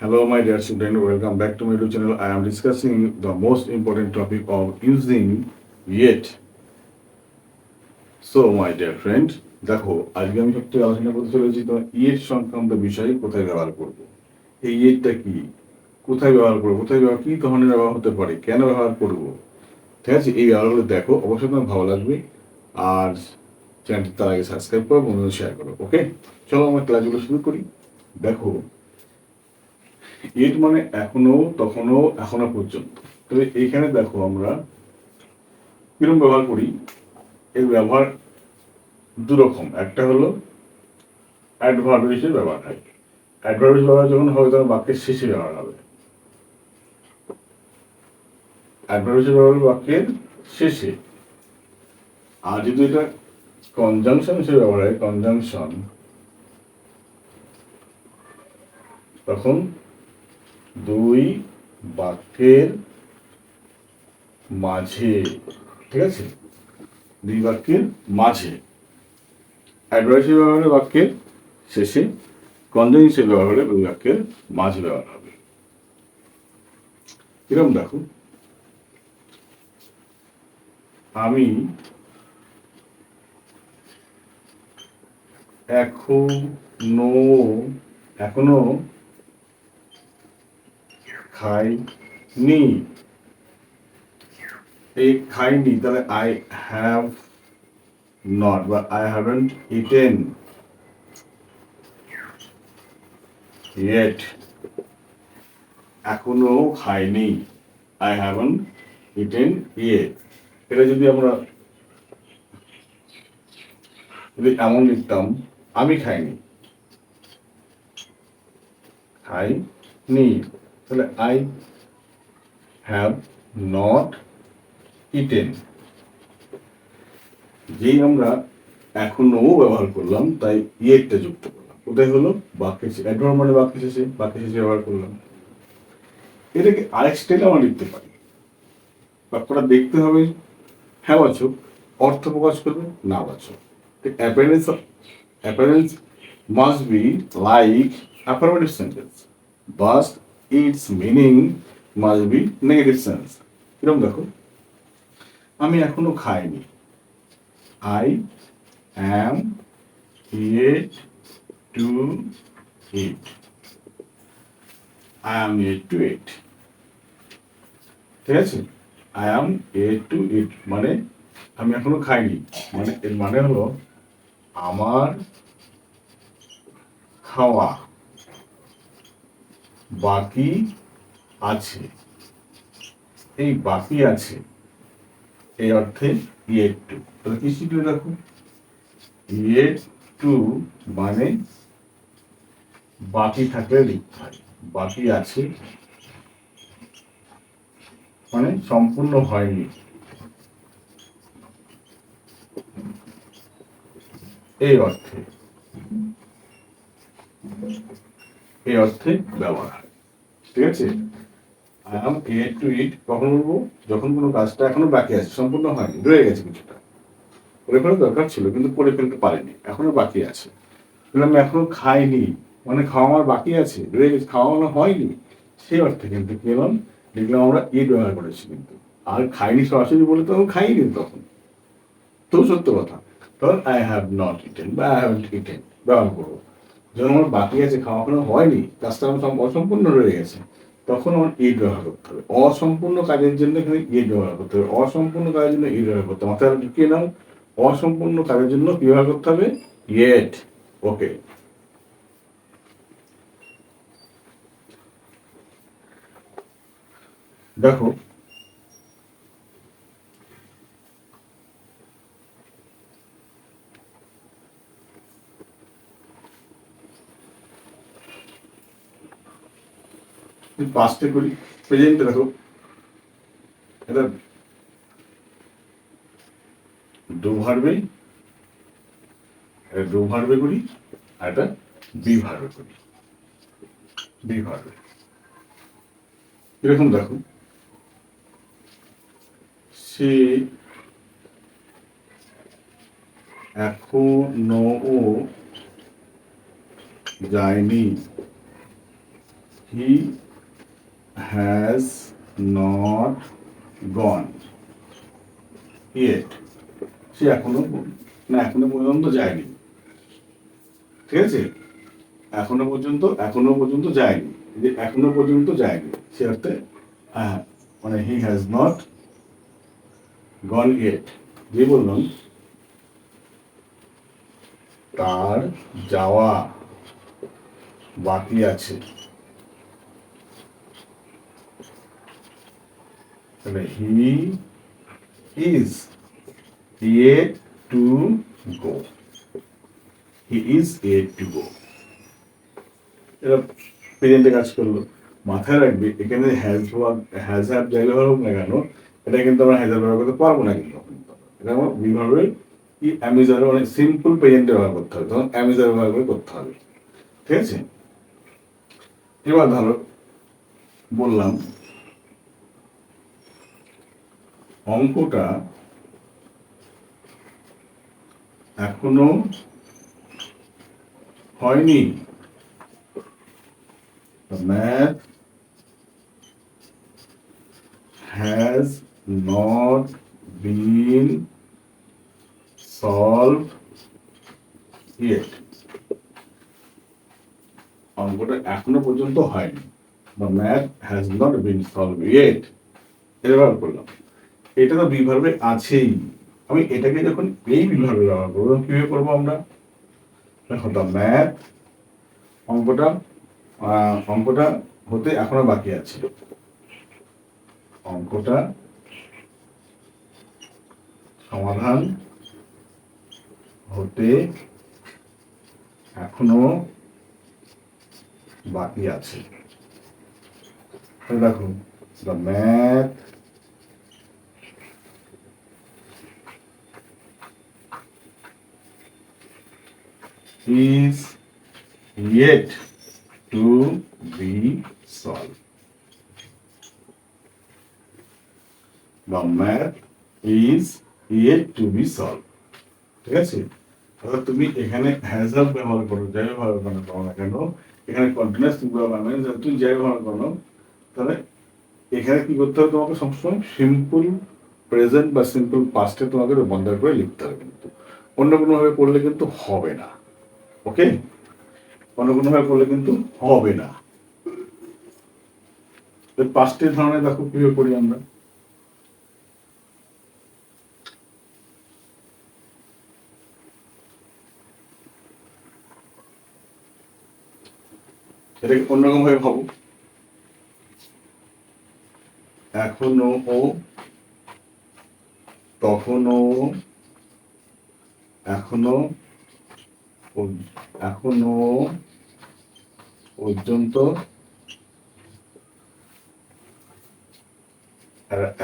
Hello, my dear student. Welcome back to my YouTube channel. I am discussing the most important topic of using yet. So, my dear friend, দেখো আজকে আমি সত্যি আলোচনা করতে চলেছি তো ইয়েট সংক্রান্ত বিষয়ে কোথায় ব্যবহার করব। এই ইয়েটটা কি? কোথায় ব্যবহার করব? কোথায় ব্যবহার কি ধরনের ব্যবহার হতে পারে? কেন ব্যবহার করব? ঠিক আছে এই ব্যবহারগুলো দেখো অবশ্যই তোমার ভালো লাগবে। আর চ্যানেলটি তার আগে সাবস্ক্রাইব করো বন্ধুদের শেয়ার করো ওকে চলো আমার ক্লাসগুলো শুরু করি। দেখো ইট মানে এখনও তখনও এখনও পর্যন্ত। তবে এইখানে দেখো আমরা কীরকম ব্যবহার করি? এর ব্যবহার দু রকম একটা হলো ব্যবহার হয়। ব্যবহার যখন হবে, তখন বাক্যের শেষে ব্যবহার হবে। ব্যবহার বাক্যের শেষে। আর যদি এটা কনজাংশন হিসেবে ব্যবহার হয় কনজাংশন তখন দুই বাক্যের মাঝে, ঠিক আছে? দুই বাক্যের মাঝে। অ্যাডভাইস ব্যবহার বাক্যের শেষে কনজেন্সের ব্যবহার দুই বাক্যের মাঝে ব্যবহার হবে। কিরম দেখো। আমি এখনও এখনও খাইনি। এই খাইনি, তাহলে আই হ্যাভ নট বা আই হ্যাভেন্ট ইটেন ইয়েট এখনও খাইনি। আই হ্যাভেন ইটেন ইয়েট এটা যদি আমরা যদি এমন লিখতাম, আমি খাইনি। খাইনি। তাহলে আই হ্যাভ নট ইটেন যেই আমরা এখনও ব্যবহার করলাম, তাই ইয়েটটা যুক্ত করলাম। কোথায় হলো? বাক্যে অ্যাডভার্ব মানে বাক্য শেষে বাক্য শেষে ব্যবহার করলাম। এটাকে আরেক স্টাইলে আমরা লিখতে পারি। বাক্যটা দেখতে হবে হ্যাঁ বাচক অর্থ প্রকাশ করবে, না বাচক appearance appearance must be like affirmative sentence but its meaning must be negative sense কীরকম দেখো। আমি এখনও খাইনি। I am yet to eat I am yet to eat ঠিক আছে? I am A to eat মানে আমি এখনও খাইনি। মানে এর মানে হলো আমার খাওয়া। বাকি আছে। এই বাকি আছে, এই অর্থে ইয়ে টু। তাহলে কি শিখলে দেখো? ইয়ে টু মানে বাকি থাকলে লিখতে হয়। বাকি আছে মানে সম্পূর্ণ হয়নি। এই অর্থে। এই অর্থে ব্যবহার হয়। ঠিক আছে? I am yet to eat কখন বলব যখন কোনো কাজটা এখনও বাকি আছে, সম্পূর্ণ হয়নি, রয়ে গেছে কিছুটা। করে ফেলা দরকার ছিল, কিন্তু করে ফেলতে পারিনি, এখনও বাকি আছে। কিন্তু আমি এখনও খাইনি মানে খাওয়া আমার বাকি আছে, রয়ে গেছে, খাওয়া আমার হয়নি। সেই অর্থে কিন্তু কি এলাম লিখলাম আমরা ইট ব্যবহার করেছি কিন্তু। আর খাইনি সরাসরি বলে তো আমি খাইনি তখন। তো সত্য কথা। তখন আই হ্যাভ নট ইটেন বা আই হ্যাভ ইটেন ব্যবহার করব। যখন আমার বাকি আছে, খাওয়া এখনও হয়নি কাজটা আমার অসম্পূর্ণ রয়ে গেছে, তখন আমার ইট ব্যবহার করতে হবে। অসম্পূর্ণ কাজের জন্য এখানে ইট ব্যবহার করতে হবে। অসম্পূর্ণ কাজের জন্য ইট ব্যবহার করতে হবে। মাথায় ঢুকিয়ে নাও। অসম্পূর্ণ কাজের জন্য কি ব্যবহার করতে হবে? ইয়েট ওকে দেখো পাঁচটা করি প্রেজেন্টে দেখো এটা করি, আর এটা বি করি। বি এরকম দেখো। সে এখনও যায়নি। He has not gone yet সে এখনও না, এখনও পর্যন্ত যায়নি। ঠিক আছে? এখনও পর্যন্ত এখনও পর্যন্ত যায়নি। যে এখনও পর্যন্ত যায়নি, সে অর্থে হ্যাঁ মানে he has not gone yet যে বললাম, তার যাওয়া বাকি আছে। তাহলে he is yet to go he is yet to go এটা প্রেজেন্টে কাজ করল। মাথায় রাখবে, এখানে হ্যাজ হ্যাজ হ্যাভ যাই হোক না কেন, এটা কিন্তু আমরা হ্যাজ ব্যবহার করতে পারব না কিন্তু। এটা আমার কি অ্যামিজার অনেক সিম্পল প্রেজেন্টে ব্যবহার করতে হবে, তখন অ্যামিজার ব্যবহার করে করতে হবে। ঠিক আছে? এবার ধরো, বললাম অঙ্কটা এখনও হয়নি। Math has not been solved yet. অঙ্কটা এখনও পর্যন্ত হয়নি। বা math has not been solve yet এবার করলাম। এটা তো বিভার্বে আছেই। আমি এটাকে যখন এই বিভার্বে ব্যবহার করব, তখন কীভাবে করব আমরা? দেখো দ্য ম্যাথ অঙ্কটা অঙ্কটা হতে এখনও বাকি আছে। অঙ্কটা সমাধান হতে এখনও বাকি আছে। তাহলে দেখো the math is yet to be solved. The math is yet to be solved. ঠিক আছে? অর্থাৎ তুমি এখানে হ্যাজ হ্যাভ ব্যবহার করো, যাই ব্যবহার করো করো না কেন? এখানে কন্টিনিউয়াস তুমি ব্যবহার মানে তুমি যাই ব্যবহার করো, তাহলে এখানে কি করতে হবে তোমাকে সবসময় সিম্পল প্রেজেন্ট বা সিম্পল পাস্টে তোমাকে রূপান্তর করে লিখতে হবে কিন্তু। অন্য কোনোভাবে করলে কিন্তু হবে না। ওকে? অন্য কোনোভাবে করলে কিন্তু হবে না। পাঁচটি ধরনের দেখো কীভাবে করি আমরা। এটাকে অন্যরকম ভাবে। ভাবো এখনও ও তখনও এখনও এখনও পর্যন্ত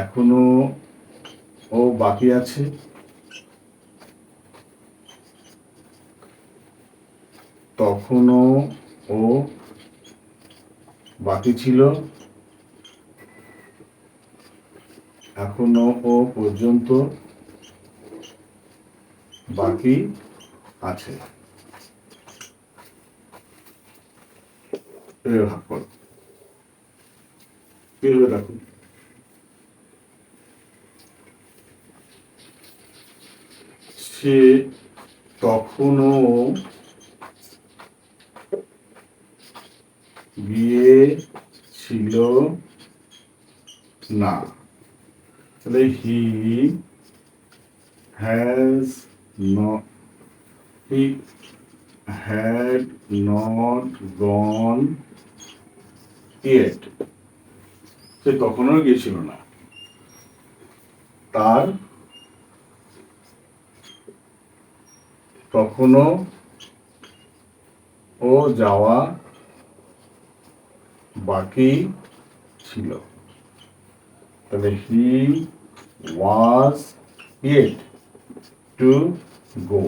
এখনও ও বাকি আছে। তখনও ও বাকি ছিল। এখনও ও পর্যন্ত বাকি আছে। সে তখনও বিয়ে ছিল না। তাহলে he has not he had not gone yet. সে তখনও গিয়েছিল না। তার কখনো ও যাওয়া বাকি ছিল। তাহলে he was yet to go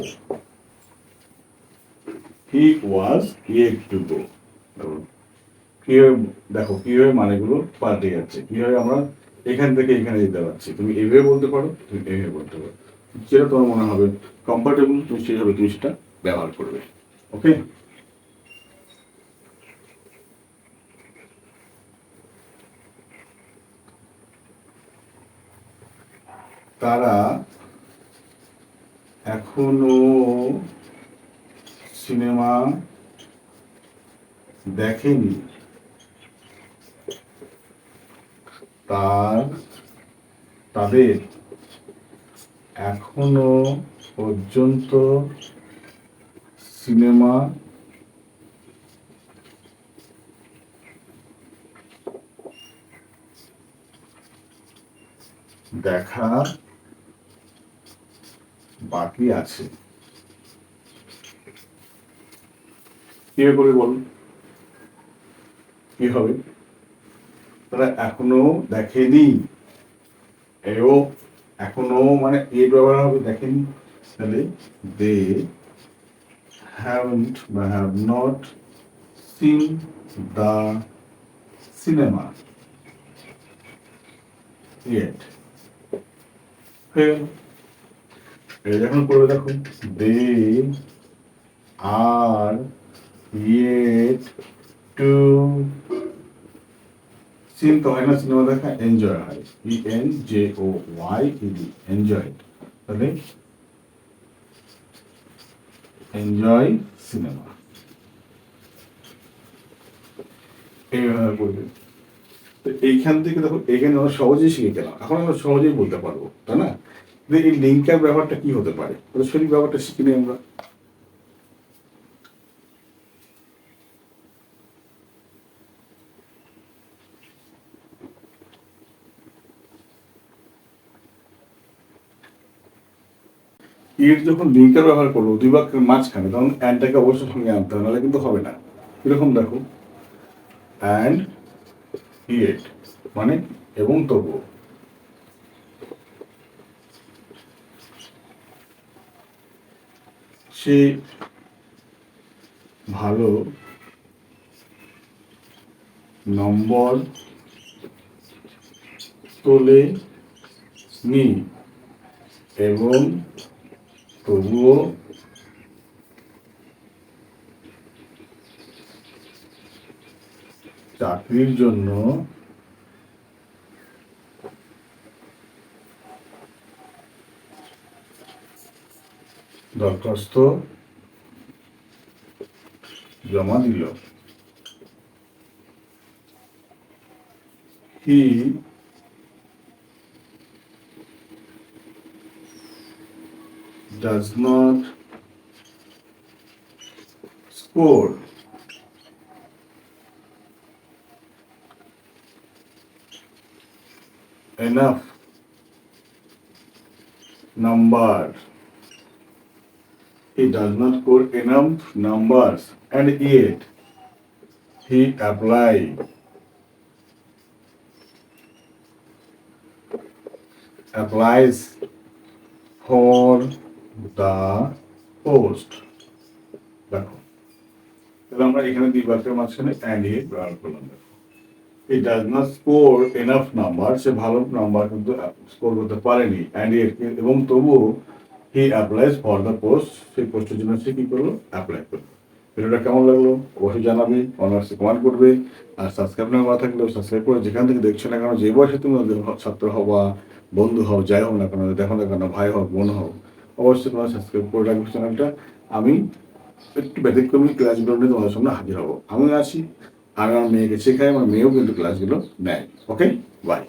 he was yet to go কীভাবে, দেখো, কীভাবে মানেগুলো পাল্টে যাচ্ছে, কীভাবে আমরা এখান থেকে এখানে যেতে পারছি। তুমি এইভাবে বলতে পারো, তুমি এইভাবে বলতে পারো। যেটা তোমার মনে হবে কমফর্টেবল তুমি সেভাবে তুমি সেটা ব্যবহার করবে। ওকে তারা এখনও সিনেমা দেখেনি। তার তাদের এখনও পর্যন্ত সিনেমা দেখা বাকি আছে। কি করে বলুন। কি হবে? তারা এখনও দেখেনি। এও এখনও মানে এ ব্যবহার হবে দেখেনি। তাহলে দে হ্যাভেন্ট বা have not seen the cinema yet এটা যখন করবে দেখো they are yet to seen তো হয় না সিনেমা দেখা এনজয় হয়। E N J O Y E D enjoy তাহলে এনজয় সিনেমা এইভাবে বলবে তো এইখান থেকে দেখো, এখানে আমরা সহজেই শিখে গেলাম। এখন আমরা সহজেই বলতে পারব, তাই না? এই লিঙ্কের ব্যাপারটা কি হতে পারে? সঠিক ব্যাপারটা শিখে নিই আমরা। ইট যখন লিঙ্কের ব্যবহার করব দুই বাক্যের মাঝখানে, তখন অ্যান্ডটাকে অবশ্যই সঙ্গে আনতে হবে নাহলে কিন্তু হবে না। এরকম দেখো। অ্যান্ড ইয়েট মানে এবং তবুও সে ভালো নম্বর তোলে নি এবং তবুও চাকরির জন্য দরখাস্ত জমা দিল হি does not score. Enough. Number. He does not score enough numbers. And yet he apply. Applies for the post দেখো। তাহলে আমরা এখানে দুই বাক্যের মাঝখানে অ্যান্ড এ ব্যবহার করলাম, দেখো। He does not score enough number সে ভালো নাম্বার কিন্তু স্কোর করতে পারেনি অ্যান্ড এর এবং তবুও he applies for the post সেই পোস্টের জন্য সে কি করল? অ্যাপ্লাই করল। ভিডিওটা কেমন লাগল? অবশ্যই জানাবে, অনার্সে কমেন্ট করবে, আর সাবস্ক্রাইব না করা থাকলেও সাবস্ক্রাইব করে যেখান থেকে দেখছ না কেন, যে বয়সে তুমি ছাত্র হওয়া বন্ধু হও, যাই হোক না কেন, দেখো না কেন, ভাই হোক, বোন হোক অবশ্যই তোমার সাবস্ক্রাইব করে রাখবে চ্যানেলটা আমি একটু ব্যতিক্রমী ক্লাসগুলো নিয়ে তোমাদের সামনে হাজির হব। আমি আছি, আর আমার মেয়েকে শেখাই আমার মেয়েও কিন্তু ক্লাসগুলো নেয়। Okay bye